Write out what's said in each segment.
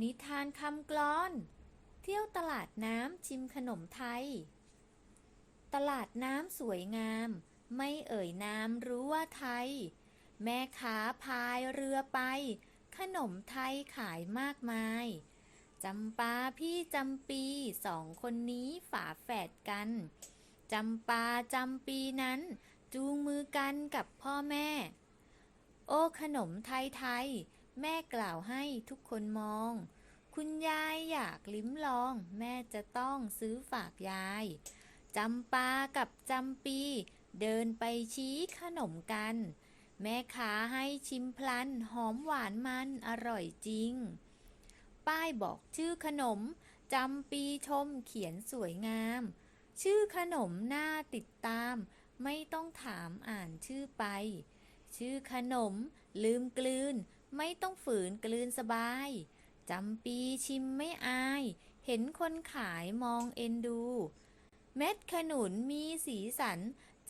นิทานคำกลอน เที่ยวตลาดน้ำชิมขนมไทย ตลาดน้ำสวยงาม ไม่เอ่ยนามรู้ว่าไทย แม่ค้าพายเรือไป ขนมไทยขายมากมายจำปาพี่จำปีสองคนนี้ฝาแฝดกันจำปาจำปีนั้น จูงมือกันกับพ่อแม่ โอ้ขนมไทยไทย แม่กล่าวให้ทุกคนมอง คุณยายอยากลิ้มลอง แม่จะต้องซื้อฝากยาย จำปากับจำปี เดินไปชี้ขนมกัน แม่ค้าให้ชิมพลัน หอมหวานมันอร่อยจริง ป้ายบอกชื่อขนม จำปีชมเขียนสวยงาม ชื่อขนมน่าติดตาม ไม่ต้องถามอ่านชื่อไป ชื่อขนมลืมกลืน ไม่ต้องฝืนกลืนสบายจำปีชิมไม่อาย เห็นคนขายมองเอ็นดู เม็ดขนุนมีสีสัน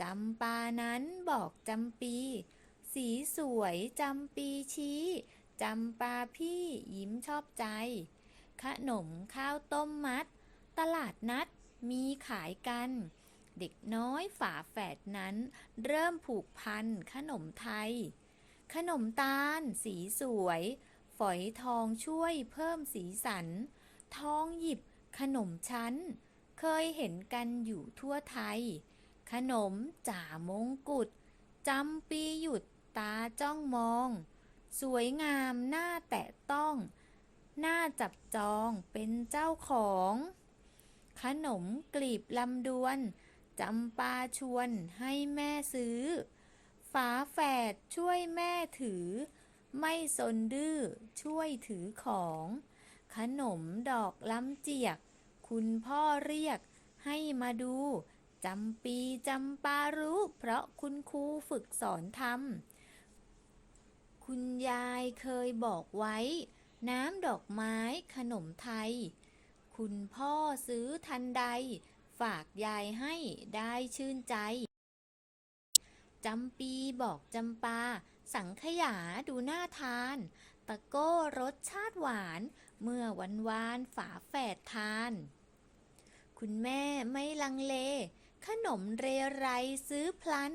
จำปานั้นบอกจำปี สีสวยจำปีชี้จำปาพี่ยิ้มชอบใจ ขนมข้าวต้มมัด ตลาดนัดมีขายกัน เด็กน้อยฝาแฝดนั้น เริ่มผูกพันขนมไทย ขนมตาล สีสวย ฝอยทองช่วยเพิ่มสีสัน ทองหยิบขนมชั้น เคยเห็นกันอยู่ทั่วไทย ขนมจ่ามงกุฎจำปีหยุดตาจ้องมอง สวยงามหน่าแตะต้อง หน่าจับจองเป็นเจ้าของ ขนมกลีบลำดวนจำปาชวนให้แม่ซื้อ ฝาแฝดช่วยแม่ถือ ไม่สนดื้อช่วยถือของ ขนมดอกล้ำเจียก คุณพ่อเรียกให้มาดูจำปีจำปารู้ เพราะคุณครูฝึกสอนทำคุณยายเคยบอกไว้ น้ำดอกไม้ขนมไทย คุณพ่อซื้อทันใด ฝากยายให้ได้ชื่นใจ จำปีบอกจำปา สังขยาดูน่าทาน ตะโก้รสชาติหวาน เมื่อวันวานฝาแฝดทาน คุณแม่ไม่ลังเล ขนมเรไรซื้อพลัน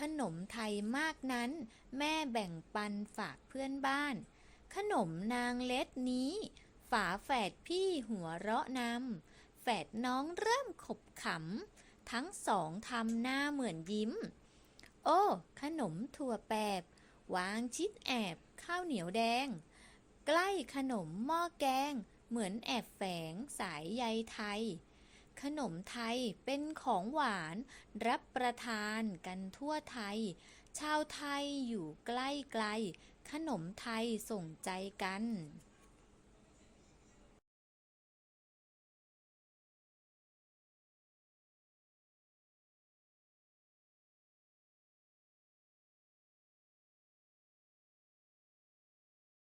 ขนมไทยมากนั้น แม่แบ่งปันฝากเพื่อนบ้าน ขนมนางเล็ดนี้ ฝาแฝดพี่หัวเราะนำแฝดน้องเริ่มขบขำทั้งสองทำหน้าเหมือนยิ้ม โอ้ ขนมถั่วแปบ วางชิดแอบ ข้าวเหนียวแดง ใกล้ขนมหม้อแกง เหมือนแอบแฝงสายใยไทย ขนมไทยเป็นของหวานรับประทานกันทั่วไทย ชาวไทยอยู่ใกล้ไกล ขนมไทยส่งใจกัน